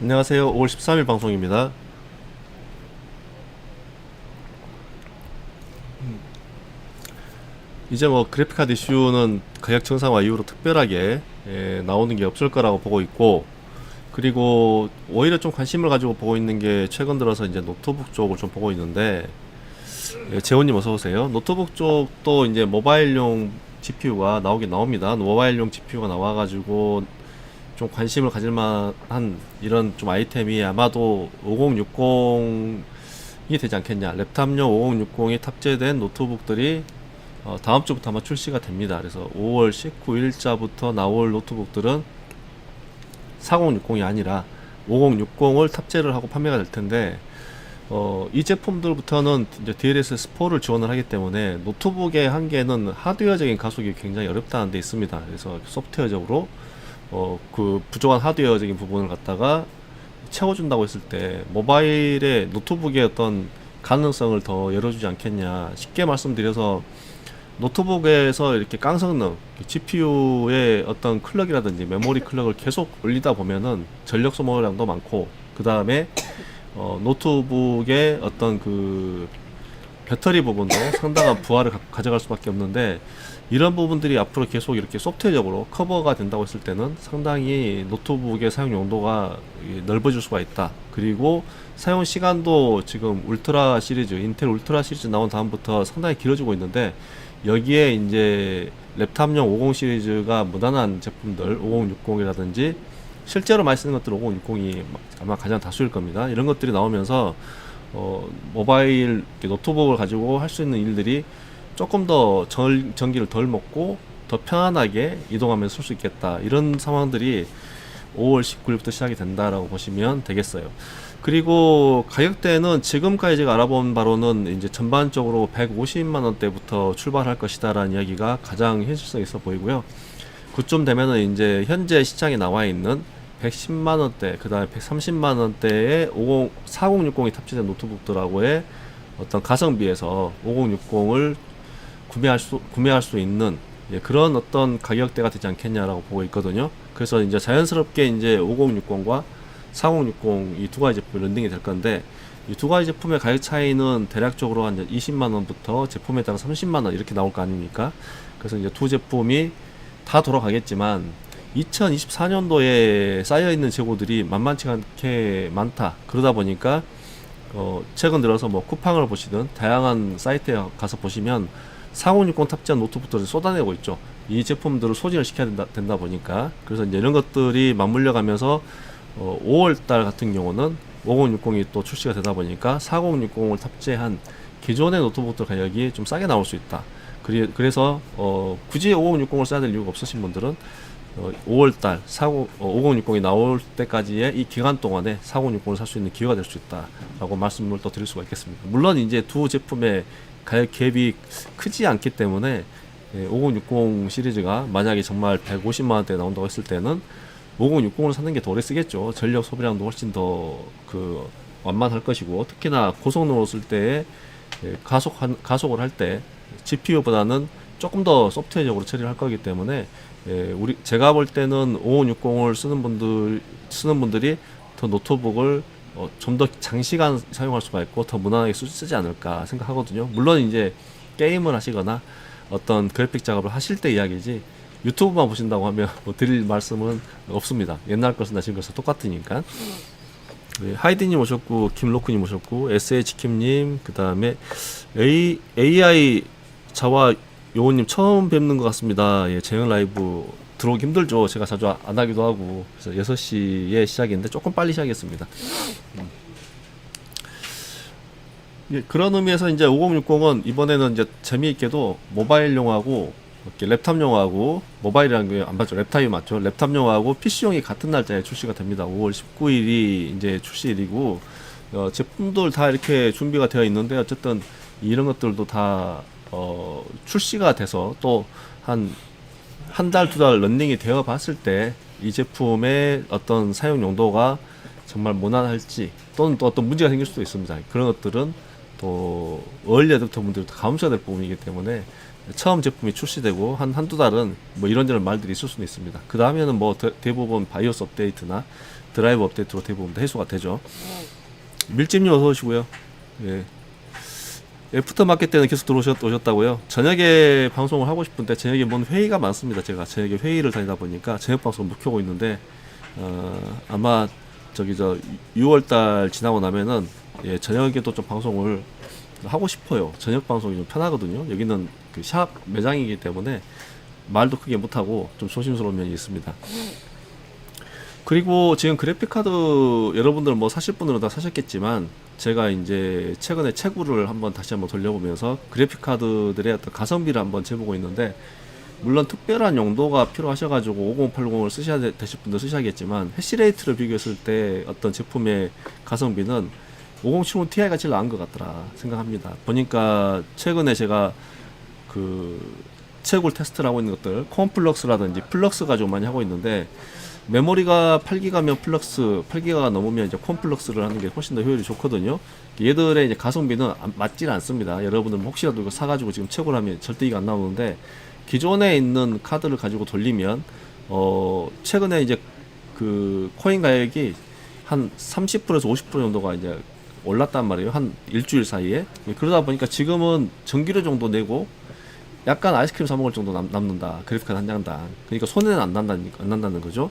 안녕하세요. 5월 13일 방송입니다. 이제 뭐 그래픽카드 이슈는 가격 정상화 이후로 특별하게 예, 나오는 게 없을 거라고 보고 있고 그리고 오히려 좀 관심을 가지고 보고 있는 게 최근 들어서 이제 노트북 쪽을 좀 보고 있는데 예, 재훈님 어서 오세요. 노트북 쪽도 이제 모바일용 GPU가 나오긴 나옵니다. 모바일용 GPU가 나와가지고 좀 관심을 가질 만한 이런 좀 아이템이 아마도 5060이 되지 않겠냐. 랩탑용 5060이 탑재된 노트북들이 어, 다음 주부터 아마 출시가 됩니다. 그래서 5월 19일자부터 나올 노트북들은 4060이 아니라 5060을 탑재를 하고 판매가 될 텐데 어, 이 제품들부터는 이제 DLSS4를 지원을 하기 때문에 노트북의 한계는 하드웨어적인 가속이 굉장히 어렵다는 데 있습니다. 그래서 소프트웨어적으로 어, 그 부족한 하드웨어적인 부분을 갖다가 채워준다고 했을 때 모바일의 노트북의 어떤 가능성을 더 열어주지 않겠냐. 쉽게 말씀드려서 노트북에서 이렇게 깡성능, GPU의 어떤 클럭이라든지 메모리 클럭을 계속 올리다 보면은 전력 소모량도 많고, 그 다음에 어, 노트북의 어떤 그 배터리 부분도 상당한 부하를 가, 가져갈 수밖에 없는데 이런 부분들이 앞으로 계속 이렇게 소프트웨어적으로 커버가 된다고 했을 때는 상당히 노트북의 사용 용도가 이 넓어질 수가 있다. 그리고 사용 시간도 지금 울트라 시리즈, 인텔 울트라 시리즈 나온 다음부터 상당히 길어지고 있는데 여기에 이제 랩탑용 50 시리즈가 무난한 제품들 5060이라든지 실제로 많이 쓰는 것들 5060이 아마 가장 다수일 겁니다. 이런 것들이 나오면서 어, 모바일 노트북을 가지고 할 수 있는 일들이 조금 더 전, 전기를 덜 먹고 더 편안하게 이동하면서 쓸 수 있겠다. 이런 상황들이 5월 19일부터 시작이 된다라고 보시면 되겠어요. 그리고 가격대는 지금까지 제가 알아본 바로는 이제 전반적으로 150만 원대부터 출발할 것이다라는 이야기가 가장 현실성 있어 보이고요. 그쯤 되면은 이제 현재 시장에 나와 있는 110만 원대, 그다음에 130만 원대의 50 4060이 탑재된 노트북들하고의 어떤 가성비에서 5060을 구매할 수 구매할 수 있는 예, 그런 어떤 가격대가 되지 않겠냐라고 보고 있거든요. 그래서 이제 자연스럽게 이제 5060과 4060 이 두 가지 제품이 런딩이 될 건데 이 두 가지 제품의 가격 차이는 대략적으로 한 20만 원부터 제품에 따라 30만 원 이렇게 나올 거 아닙니까? 그래서 이제 두 제품이 다 돌아가겠지만 2024년도에 쌓여 있는 재고들이 만만치 않게 많다. 그러다 보니까 어 최근 들어서 뭐 쿠팡을 보시든 다양한 사이트에 가서 보시면 4060 탑재한 노트북들을 쏟아내고 있죠. 이 제품들을 소진을 시켜야 된다, 된다 보니까 그래서 이제 이런 것들이 맞물려 가면서 어 5월 달 같은 경우는 5060이 또 출시가 되다 보니까 4060을 탑재한 기존의 노트북들 가격이 좀 싸게 나올 수 있다. 그리, 그래서 어 굳이 5060을 써야 될 이유가 없으신 분들은 어, 5월달 40, 어, 5060이 나올 때까지의 이 기간 동안에 4060을 살 수 있는 기회가 될 수 있다라고 말씀을 또 드릴 수가 있겠습니다. 물론 이제 두 제품의 가격 갭이 크지 않기 때문에 예, 5060 시리즈가 만약에 정말 150만 원대 나온다고 했을 때는 5060을 사는 게 더 오래 쓰겠죠. 전력 소비량도 훨씬 더 그 완만할 것이고 특히나 고성능으로 쓸 때에 예, 가속 가속을 할 때 GPU보다는 조금 더 소프트웨어적으로 처리를 할 거기 때문에 예, 우리 제가 볼 때는 5060을 쓰는 분들 쓰는 분들이 더 노트북을 어, 좀 더 장시간 사용할 수가 있고 더 무난하게 쓰, 쓰지 않을까 생각하거든요. 물론 이제 게임을 하시거나 어떤 그래픽 작업을 하실 때 이야기지 유튜브만 보신다고 하면 뭐 드릴 말씀은 없습니다. 옛날 것이나 지금 것은 똑같으니까. 네, 하이디님 오셨고 김로크님 오셨고 SH킴님 그 다음에 AI 자와 요호님 처음 뵙는 것 같습니다. 예, 재영 라이브 들어오기 힘들죠. 제가 자주 아- 안 하기도 하고 그래서 6시에 시작인데 조금 빨리 시작했습니다. 음. 예, 그런 의미에서 이제 5060은 이번에는 이제 재미있게도 모바일용하고 이렇게 랩탑용하고 모바일이라는 게안 맞죠. 랩탑이 맞죠. 랩탑용하고 PC용이 같은 날짜에 출시가 됩니다. 5월 19일이 이제 출시일이고 어, 제품들 다 이렇게 준비가 되어 있는데 어쨌든 이런 것들도 다 어, 출시가 돼서 또 한 한 달 두달 런닝이 되어 봤을 때 이 제품의 어떤 사용 용도가 정말 무난할지 또는 또 어떤 문제가 생길 수도 있습니다. 그런 것들은 또 얼리 어댑터 분들도 감수해야 될 부분이기 때문에 처음 제품이 출시되고 한 한두 달은 뭐 이런저런 말들이 있을 수는 있습니다. 그 다음에는 뭐 대, 대부분 바이오스 업데이트나 드라이브 업데이트로 대부분 다 해소가 되죠. 밀집님 어서 오시고요. 예. 애프터 마켓 때는 계속 들어오셨 오셨 다고요. 저녁에 방송을 하고 싶은데 저녁에 뭔 회의가 많습니다. 제가 저녁에 회의를 다니다 보니까 저녁 방송 못 켜고 있는데 어, 아마 저기 저 6월달 지나고 나면은 예, 저녁에도 좀 방송을 하고 싶어요. 저녁 방송이 좀 편하거든요. 여기는 그 샵 매장이기 때문에 말도 크게 못하고 좀 조심스러운 면이 있습니다. 그리고 지금 그래픽 카드 여러분들 뭐 사실 분들은 다 사셨겠지만 제가 이제 최근에 채구를 한번 다시 한번 돌려보면서 그래픽 카드들의 어떤 가성비를 한번 재보고 있는데 물론 특별한 용도가 필요하셔가지고 5080을 쓰셔야 되- 되실 분들 쓰셔야겠지만 해시레이트를 비교했을 때 어떤 제품의 가성비는 5070 Ti가 제일 나은 것 같더라 생각합니다. 보니까 최근에 제가 그 채굴 테스트를 하고 있는 것들 콤플럭스라든지 플럭스 가지고 많이 하고 있는데 메모리가 8기가면 플럭스 8기가가 넘으면 이제 콤플럭스를 하는 게 훨씬 더 효율이 좋거든요. 얘들의 이제 가성비는 안- 맞질 않습니다. 여러분들 혹시라도 이거 사가지고 지금 채굴 하면 절대 이가 안 나오는데 기존에 있는 카드를 가지고 돌리면 어 최근에 이제 그 코인 가격이 한 30%에서 50% 정도가 이제 올랐단 말이에요. 한 일주일 사이에. 그러다 보니까 지금은 전기료 정도 내고 약간 아이스크림 사 먹을 정도 남, 남는다. 그래픽카드 한 장당. 그러니까 손해는 안 난다는, 안 난다는 거죠.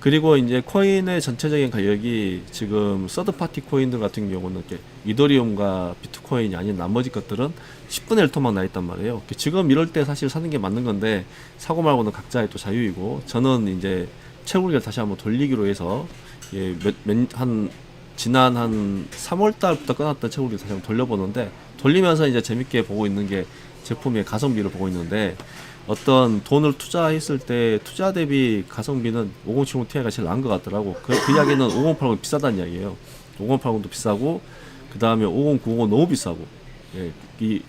그리고 이제 코인의 전체적인 가격이 지금 서드 파티 코인들 같은 경우는 이렇게 이더리움과 비트코인이 아닌 나머지 것들은 10분의 1 토막 나 있단 말이에요. 지금 이럴 때 사실 사는 게 맞는 건데 사고 말고는 각자의 또 자유이고 저는 이제 채굴기를 다시 한번 돌리기로 해서 예, 몇, 몇, 한 지난 한 3월 달부터 끊었던 채굴기 다시 한번 돌려보는데 돌리면서 이제 재밌게 보고 있는 게 제품의 가성비를 보고 있는데 어떤 돈을 투자했을 때 투자 대비 가성비는 5070 Ti가 제일 나은 것 같더라고. 그, 그 이야기는 5080이 비싸다는 이야기예요. 5080도 비싸고 그 다음에 5090은 너무 비싸고 예, 이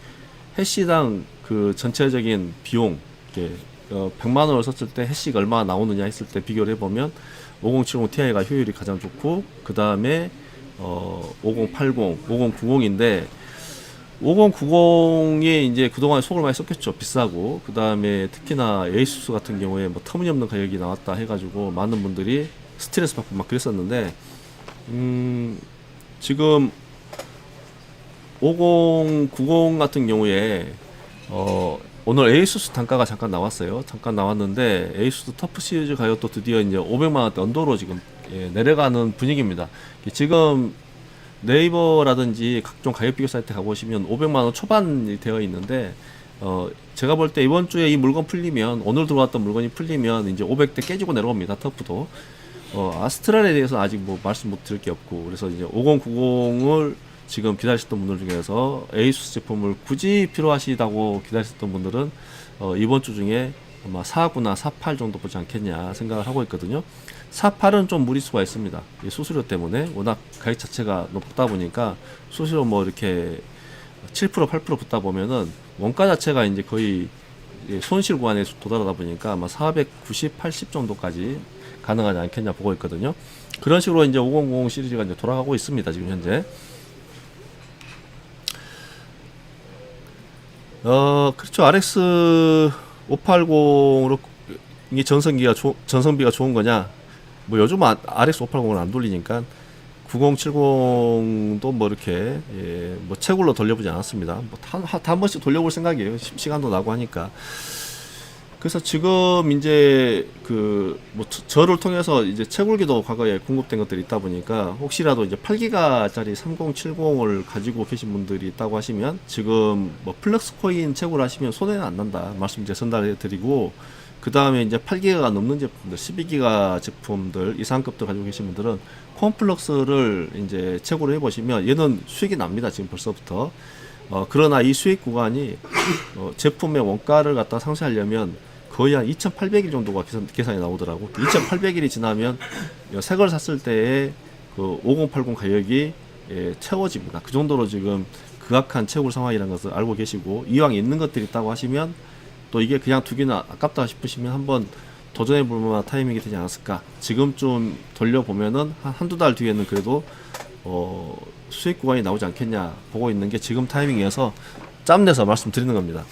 해시당 그 전체적인 비용 이렇게 어, 100만 원을 썼을 때 해시가 얼마나 나오느냐 했을 때 비교를 해보면 5070 Ti가 효율이 가장 좋고 그 다음에 어, 5080, 5090인데 5090이 이제 그동안에 속을 많이 썼겠죠. 비싸고. 그 다음에 특히나 에이수스 같은 경우에 뭐 터무니없는 가격이 나왔다 해가지고 많은 분들이 스트레스 받고 막 그랬었는데, 음, 지금 5090 같은 경우에, 어, 오늘 에이수스 단가가 잠깐 나왔어요. 잠깐 나왔는데, 에이수스 터프 시리즈 가격도 드디어 이제 500만 원대 언더로 지금 예, 내려가는 분위기입니다. 지금 네이버라든지 각종 가격 비교 사이트 가보시면 500만 원 초반이 되어 있는데 어 제가 볼 때 이번 주에 이 물건 풀리면 오늘 들어왔던 물건이 풀리면 이제 500대 깨지고 내려옵니다 터프도 어 아스트랄에 대해서 아직 뭐 말씀 못 드릴 게 없고 그래서 이제 5090을 지금 기다리셨던 분들 중에서 에이수스 제품을 굳이 필요하시다고 기다리셨던 분들은 어 이번 주 중에 아마 49나 48 정도 보지 않겠냐 생각을 하고 있거든요. 48은 좀 무리수가 있습니다. 이 수수료 때문에 워낙 가격 자체가 높다 보니까 수수료 뭐 이렇게 7% 8% 붙다 보면은 원가 자체가 이제 거의 예, 손실 구간에 도달하다 보니까 아마 490, 80 정도까지 가능하지 않겠냐 보고 있거든요. 그런 식으로 이제 5090 시리즈가 이제 돌아가고 있습니다. 지금 현재. 어, 그렇죠. RX 580으로 이게 전성기가 조, 전성비가 좋은 거냐? 뭐 요즘 은 RX 580을 안 돌리니까 9070도 뭐 이렇게 예, 뭐 채굴로 돌려보지 않았습니다. 뭐한 한 번씩 돌려볼 생각이에요. 시- 시간도 나고 하니까. 그래서 지금 이제 그 뭐 저를 통해서 이제 채굴기도 과거에 공급된 것들이 있다 보니까 혹시라도 이제 8기가짜리 3070을 가지고 계신 분들이 있다고 하시면 지금 뭐 플렉스 코인 채굴 하시면 손해는 안 난다 말씀 이제 전달해 드리고 그 다음에 이제 8기가가 넘는 제품들 12기가 제품들 이상급들 가지고 계신 분들은 콤플럭스를 이제 채굴을 해 보시면 얘는 수익이 납니다 지금 벌써부터. 어, 그러나 이 수익 구간이 어, 제품의 원가를 갖다 상쇄하려면 거의 한 2,800일 정도가 계산, 계산이 나오더라고. 2,800일이 지나면 어, 새걸 샀을 때의 그 5080 가격이 예, 채워집니다. 그 정도로 지금 극악한 채굴 상황이라는 것을 알고 계시고 이왕 있는 것들이 있다고 하시면 또 이게 그냥 두기는 아깝다 싶으시면 한번 도전해 볼 만한 타이밍이 되지 않았을까. 지금 좀 돌려보면은 한 한두 달 뒤에는 그래도 어, 수익 구간이 나오지 않겠냐 보고 있는 게 지금 타이밍이어서 짬내서 말씀드리는 겁니다.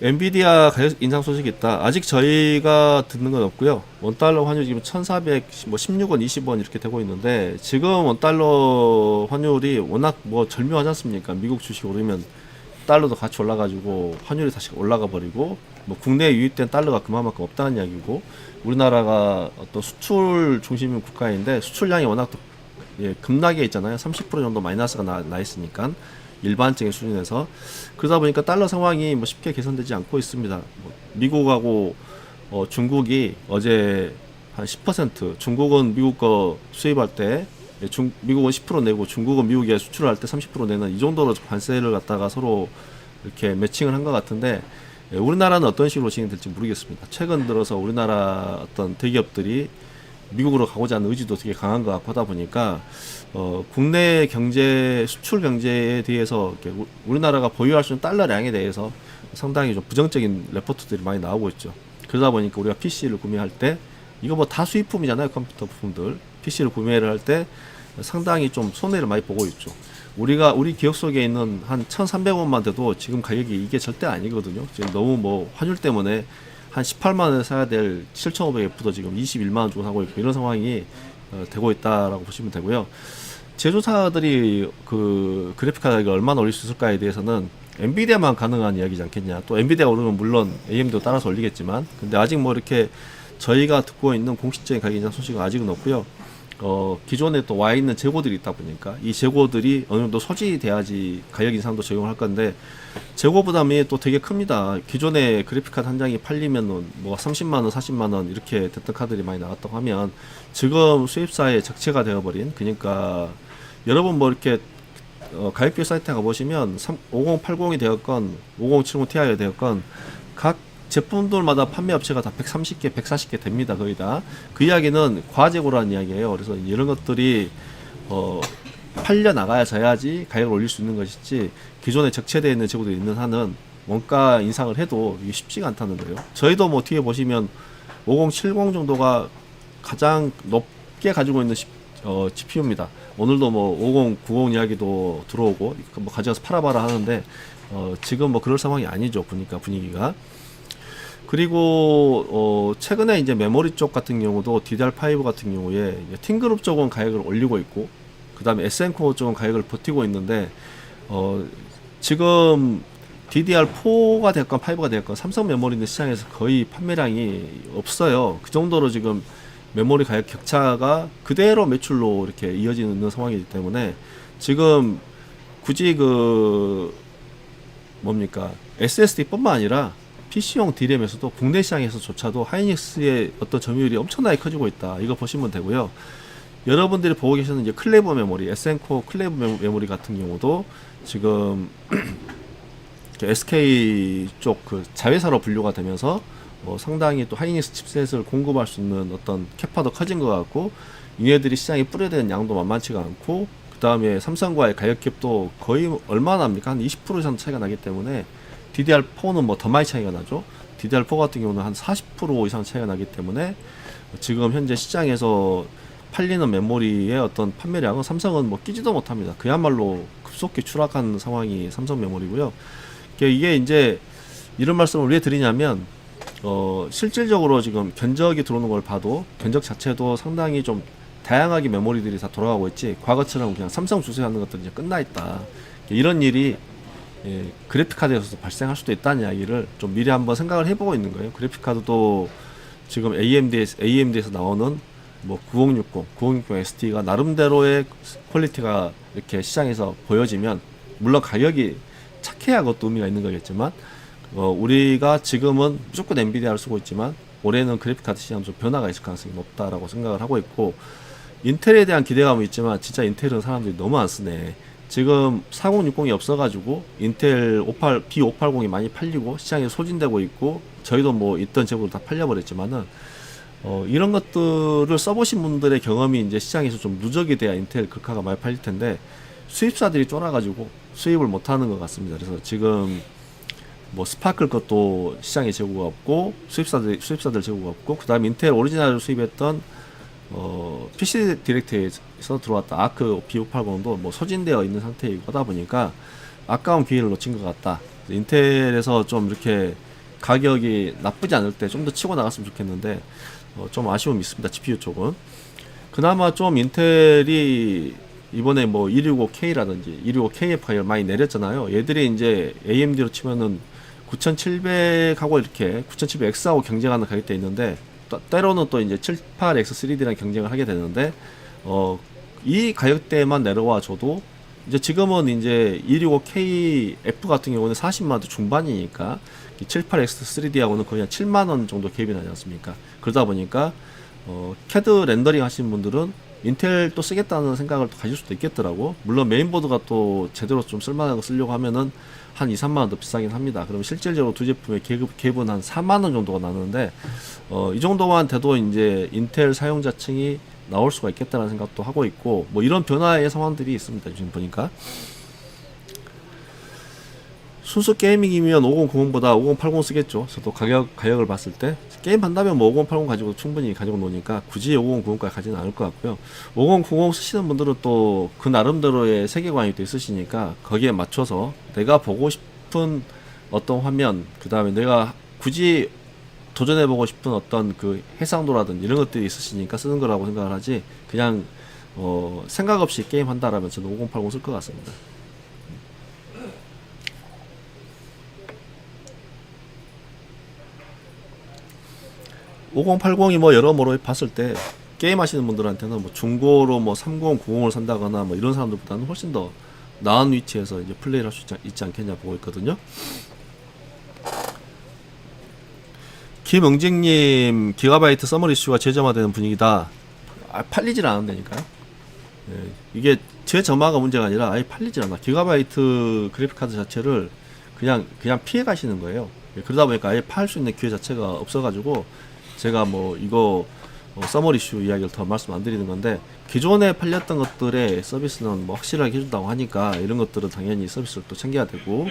엔비디아 가격 인상 소식이 있다. 아직 저희가 듣는 건 없고요. 원달러 환율 지금 1,400, 뭐 16원, 20원 이렇게 되고 있는데 지금 원달러 환율이 워낙 뭐 절묘하지 않습니까? 미국 주식 오르면 달러도 같이 올라가지고 환율이 다시 올라가 버리고 뭐 국내에 유입된 달러가 그만큼 없다는 이야기고 우리나라가 어떤 수출 중심인 국가인데 수출량이 워낙 또 예, 급락해 있잖아요. 30% 정도 마이너스가 나, 나 있으니까 일반적인 수준에서 그러다 보니까 달러 상황이 뭐 쉽게 개선되지 않고 있습니다. 뭐 미국하고 어, 중국이 어제 한 10% 중국은 미국 거 수입할 때 예, 중, 미국은 10% 내고 중국은 미국에 수출할 때 30% 내는 이 정도로 관세를 갖다가 서로 이렇게 매칭을 한 것 같은데 예, 우리나라는 어떤 식으로 진행될지 모르겠습니다. 최근 들어서 우리나라 어떤 대기업들이 미국으로 가고자 하는 의지도 되게 강한 것 같고 하다 보니까 어, 국내 경제 수출 경제에 대해서 우리나라가 보유할 수 있는 달러량에 대해서 상당히 좀 부정적인 레포트들이 많이 나오고 있죠. 그러다 보니까 우리가 PC를 구매할 때 이거 뭐 다 수입품이잖아요 컴퓨터 부품들 PC를 구매를 할 때 상당히 좀 손해를 많이 보고 있죠. 우리가 우리 기억 속에 있는 한 1,300원만 돼도 지금 가격이 이게 절대 아니거든요. 지금 너무 뭐 환율 때문에 한 18만 원에 사야 될 7,500F도 지금 21만 원 주고 사고 있고 이런 상황이 어, 되고 있다라고 보시면 되고요. 제조사들이 그 그래픽 가격을 얼마나 올릴 수 있을까에 대해서는 엔비디아만 가능한 이야기지 않겠냐. 또 엔비디아 오르면 물론 AMD도 따라서 올리겠지만, 근데 아직 뭐 이렇게 저희가 듣고 있는 공식적인 가격 인상 소식은 아직은 없고요. 어, 기존에 또 와 있는 재고들이 있다 보니까 이 재고들이 어느 정도 소지돼야지 가격 인상도 적용을 할 건데 재고 부담이 또 되게 큽니다. 기존에 그래픽카드 한 장이 팔리면은 뭐 30만 원, 40만 원 이렇게 됐던 카드들이 많이 나왔다고 하면 지금 수입사의 적체가 되어버린 그러니까 여러분 뭐 이렇게 어, 가격표 사이트에 가보시면 3, 5080이 되었건 5070 Ti가 되었건 각 제품들마다 판매 업체가 다 130개, 140개 됩니다. 거의 다. 그 이야기는 과재고라는 이야기예요. 그래서 이런 것들이 어, 팔려 나가야 져야지 가격을 올릴 수 있는 것이지 기존에 적체되어 있는 재고들이 있는 한은 원가 인상을 해도 이게 쉽지가 않다는 거예요. 저희도 뭐 뒤에 보시면 5070 정도가 가장 높게 가지고 있는 시- 어, GPU입니다. 오늘도 뭐 5090 이야기도 들어오고 뭐 가져가서 팔아봐라 하는데 어, 지금 뭐 그럴 상황이 아니죠. 보니까 분위기가. 그리고 어 최근에 이제 메모리 쪽 같은 경우도 DDR5 같은 경우에 팅그룹 쪽은 가격을 올리고 있고 그 다음에 SN코어 쪽은 가격을 버티고 있는데 어 지금 DDR4가 됐건 5가 됐건 삼성 메모리는 시장에서 거의 판매량이 없어요. 그 정도로 지금 메모리 가격 격차가 그대로 매출로 이렇게 이어지는 상황이기 때문에 지금 굳이 그 뭡니까 SSD뿐만 아니라 PC용 D램에서도 국내 시장에서조차도 하이닉스의 어떤 점유율이 엄청나게 커지고 있다. 이거 보시면 되고요. 여러분들이 보고 계시는 이제 클레버 메모리, SN코 클레버 메모- 메모리 같은 경우도 지금 SK 쪽 그 자회사로 분류가 되면서 어, 상당히 또 하이닉스 칩셋을 공급할 수 있는 어떤 캐파도 커진 것 같고 얘네들이 시장에 뿌려대는 양도 만만치가 않고 그 다음에 삼성과의 가격 갭도 거의 얼마나 합니까? 한 20% 이상 차이가 나기 때문에 DDR4는 뭐 더 많이 차이가 나죠. DDR4 같은 경우는 한 40% 이상 차이가 나기 때문에 지금 현재 시장에서 팔리는 메모리의 어떤 판매량은 삼성은 뭐 끼지도 못합니다. 그야말로 급속히 추락한 상황이 삼성 메모리고요. 이게- 이게 이제 이런 말씀을 왜 드리냐면 어 실질적으로 지금 견적이 들어오는 걸 봐도 견적 자체도 상당히 좀 다양하게 메모리들이 다 돌아가고 있지 과거처럼 그냥 삼성 주세하는 것들이 이제 끝나 있다. 이런 일이 예, 그래픽 카드에서도 발생할 수도 있다는 이야기를 좀 미리 한번 생각을 해보고 있는 거예요. 그래픽 카드도 지금 AMD에서, AMD에서 나오는 뭐 9060, 9060 ST가 나름대로의 퀄리티가 이렇게 시장에서 보여지면 물론 가격이 착해야 그것도 의미가 있는 거겠지만 어, 우리가 지금은 무조건 엔비디아를 쓰고 있지만 올해는 그래픽 카드 시장 좀 변화가 있을 가능성이 높다라고 생각을 하고 있고 인텔에 대한 기대감은 있지만 진짜 인텔은 사람들이 너무 안 쓰네. 지금 4060이 없어가지고 인텔 58 B580이 많이 팔리고 시장에 소진되고 있고 저희도 뭐 있던 재고로 다 팔려버렸지만은 어, 이런 것들을 써보신 분들의 경험이 이제 시장에서 좀 누적이 돼야 인텔 글카가 많이 팔릴 텐데 수입사들이 쫄아가지고 수입을 못하는 것 같습니다. 그래서 지금 뭐 스파클 것도 시장에 재고가 없고 수입사들 수입사들 재고가 없고 그다음 에 인텔 오리지널 수입했던 어 PC 디렉트에서 들어왔다 아크 B580도 뭐 소진되어 있는 상태이고 하다 보니까 아까운 기회를 놓친 것 같다. 인텔에서 좀 이렇게 가격이 나쁘지 않을 때 좀 더 치고 나갔으면 좋겠는데 어, 좀 아쉬움이 있습니다. GPU 쪽은 그나마 좀 인텔이 이번에 뭐 265K라든지 265KF 가격 많이 내렸잖아요. 얘들이 이제 AMD로 치면은 9700하고 이렇게 9700X하고 경쟁하는 가격대 있는데 또- 때로는 또 이제 78X3D랑 경쟁을 하게 되는데 어 이 가격대만 내려와 줘도 이제 지금은 이제 265KF 같은 경우는 40만 원 중반이니까 78X3D하고는 거의 한 7만 원 정도 갭이 나지 않습니까? 그러다 보니까 어, 캐드 렌더링 하시는 분들은 인텔 또 쓰겠다는 생각을 또 가질 수도 있겠더라고. 물론 메인보드가 또 제대로 좀 쓸만한 거 쓰려고 하면은 한 2, 3만 원 더 비싸긴 합니다. 그럼 실질적으로 두 제품의 갭, 갭은 한 4만 원 정도가 나는데 어, 이 정도만 돼도 이제 인텔 사용자층이 나올 수가 있겠다는 생각도 하고 있고 뭐 이런 변화의 상황들이 있습니다. 지금 보니까 순수 게이밍이면 5090보다 5080 쓰겠죠. 저도 가격 가격을 봤을 때 게임 한다면 뭐 5080 가지고 충분히 가지고 노니까 굳이 5090까지 가지는 않을 것 같고요. 5090 쓰시는 분들은 또 그 나름대로의 세계관이 또 있으시니까 거기에 맞춰서 내가 보고 싶은 어떤 화면 그 다음에 내가 굳이 도전해보고 싶은 어떤 그 해상도라든지 이런 것들이 있으시니까 쓰는 거라고 생각을 하지 그냥 어 생각 없이 게임 한다라면 저는 5080 쓸 것 같습니다. 5080이 뭐 여러모로 봤을 때 게임 하시는 분들한테는 뭐 중고로 뭐 3090을 산다거나 뭐 이런 사람들보다는 훨씬 더 나은 위치에서 이제 플레이를 할 수 있지, 않겠냐 보고 있거든요. 김응직님 기가바이트 서머 이슈가 재점화되는 분위기다. 아, 팔리질 않는다니까요. 예, 이게 재점화가 문제가 아니라 아예 팔리질 않아. 기가바이트 그래픽 카드 자체를 그냥 그냥 피해 가시는 거예요. 예, 그러다 보니까 아예 팔 수 있는 기회 자체가 없어가지고 제가 뭐 이거 어, 서머 이슈 이야기를 더 말씀 안 드리는 건데 기존에 팔렸던 것들의 서비스는 뭐 확실하게 해준다고 하니까 이런 것들은 당연히 서비스를 또 챙겨야 되고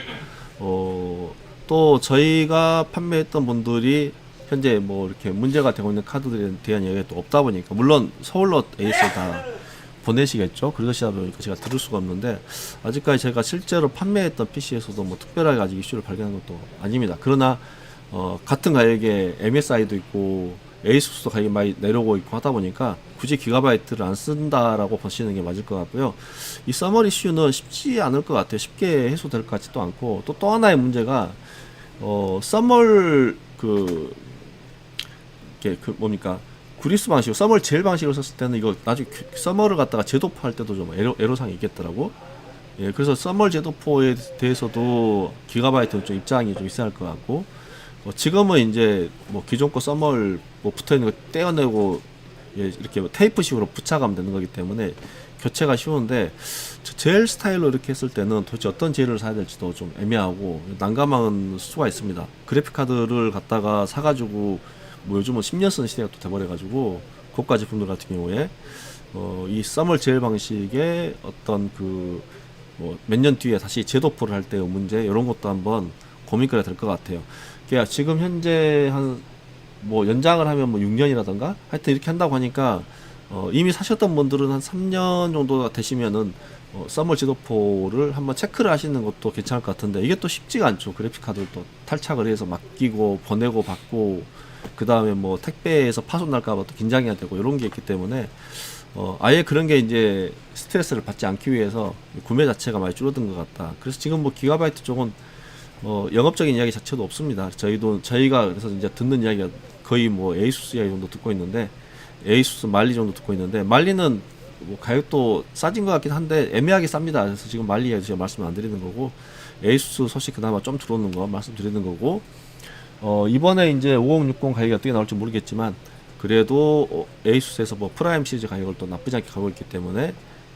어, 또 저희가 판매했던 분들이 현재 뭐 이렇게 문제가 되고 있는 카드들에 대한 이야기가 또 없다 보니까 물론 서울로 에이스를 다 보내시겠죠. 그러시다 보니까 제가 들을 수가 없는데 아직까지 제가 실제로 판매했던 PC에서도 뭐 특별하게 아직 이슈를 발견한 것도 아닙니다. 그러나 어, 같은 가격에 MSI도 있고 에이수스도 가격이 많이 내려오고 있고 하다 보니까 굳이 기가바이트를 안 쓴다라고 보시는 게 맞을 것 같고요. 이 서머 이슈는 쉽지 않을 것 같아요. 쉽게 해소될 것 같지도 않고 또또 하나의 문제가 어, 서멀 그 이렇게 그 뭡니까 구리스 방식, 서멀 젤 방식으로 썼을 때는 이거 나중에 큐- 서멀을 갖다가 제도포할 때도 좀 에러, 에러상이 있겠더라고. 예, 그래서 서멀 제도포에 대해서도 기가바이트 좀 입장이 좀 있어야 할 것 같고, 어, 지금은 이제 뭐 기존 거 서멀 뭐 붙어 있는 거 떼어내고 예, 이렇게 뭐 테이프식으로 붙여가면 되는 거기 때문에 교체가 쉬운데 저젤 스타일로 이렇게 했을 때는 도대체 어떤 젤을 사야 될지도 좀 애매하고 난감한 수가 있습니다. 그래픽 카드를 갖다가 사가지고 뭐 요즘은 10년 쓰는 시대가 또 돼버려가지고 고가 제품들 같은 경우에 어, 이 썸을 젤 방식의 어떤 그 뭐 몇 년 뒤에 다시 제도포를 할 때의 문제 이런 것도 한번 고민거리가 될 것 같아요. 그러니까 지금 현재 한 뭐 연장을 하면 뭐 6년이라던가 하여튼 이렇게 한다고 하니까 어, 이미 사셨던 분들은 한 3년 정도 되시면은 어, 썸머 지도포를 한번 체크를 하시는 것도 괜찮을 것 같은데 이게 또 쉽지가 않죠. 그래픽 카드를 또 탈착을 해서 맡기고 보내고 받고 그 다음에 뭐 택배에서 파손 날까봐 또 긴장해야 되고 이런 게 있기 때문에 어, 아예 그런 게 이제 스트레스를 받지 않기 위해서 구매 자체가 많이 줄어든 것 같다. 그래서 지금 뭐 기가바이트 쪽은 어, 영업적인 이야기 자체도 없습니다. 저희도 저희가 그래서 이제 듣는 이야기가 거의 뭐 에이수스 이야기 정도 듣고 있는데 에이수스 말리 정도 듣고 있는데 말리는 뭐 가격도 싸진 것 같긴 한데 애매하게 쌉니다. 그래서 지금 말리 이야기 제가 말씀을 안 드리는 거고 에이수스 소식 그나마 좀 들어오는 거 말씀드리는 거고 어, 이번에 이제 5060 가격이 어떻게 나올지 모르겠지만 그래도 어, 에이수스에서 뭐 프라임 시리즈 가격을 또 나쁘지 않게 가고 있기 때문에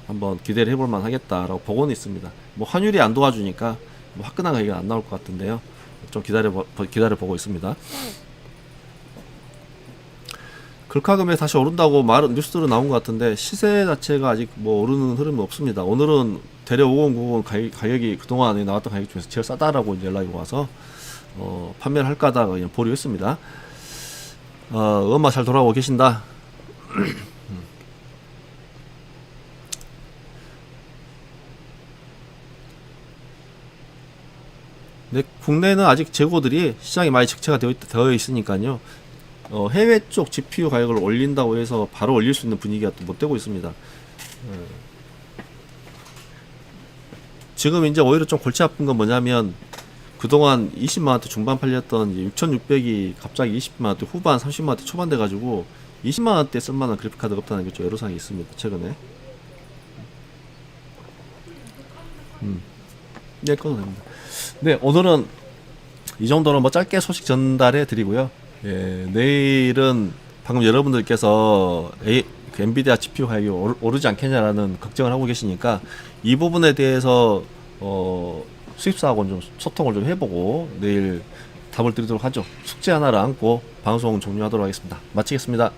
한번 기대를 해볼 만 하겠다라고 보고는 있습니다. 뭐 환율이 안 도와주니까 뭐 화끈한 가격이 안 나올 것 같은데요. 좀 기다려 보- 기다려 보고 있습니다. 글카금에 다시 오른다고 말 뉴스로 나온 것 같은데 시세 자체가 아직 뭐 오르는 흐름이 없습니다. 오늘은 대략 5090 가격, 가격이 그동안에 나왔던 가격 중에서 제일 싸다라고 이제 연락이 와서 어, 판매를 할까 하다가 그냥 보류했습니다. 어, 엄마 잘 돌아오고 계신다. 네, 국내는 아직 재고들이 시장이 많이 적체가 되어, 있, 되어 있으니까요. 어, 해외 쪽 GPU 가격을 올린다고 해서 바로 올릴 수 있는 분위기가 또 못 되고 있습니다. 어. 지금 이제 오히려 좀 골치 아픈 건 뭐냐면 그동안 20만원대 중반 팔렸던 6600이 갑자기 20만원대 후반 30만원대 초반 돼가지고 20만원대 쓸만한 그래픽카드가 없다는 게 좀 애로사항이 있습니다 최근에 음. 네 꺼도 됩니다 네 오늘은 이 정도로 뭐 짧게 소식 전달해 드리고요 예, 내일은 방금 여러분들께서 A, 그 엔비디아 GPU 가격이 오르, 오르지 않겠냐라는 걱정을 하고 계시니까 이 부분에 대해서 어, 수입사하고는 좀 소통을 좀 해보고 내일 답을 드리도록 하죠. 숙제 하나를 안고 방송 종료하도록 하겠습니다. 마치겠습니다.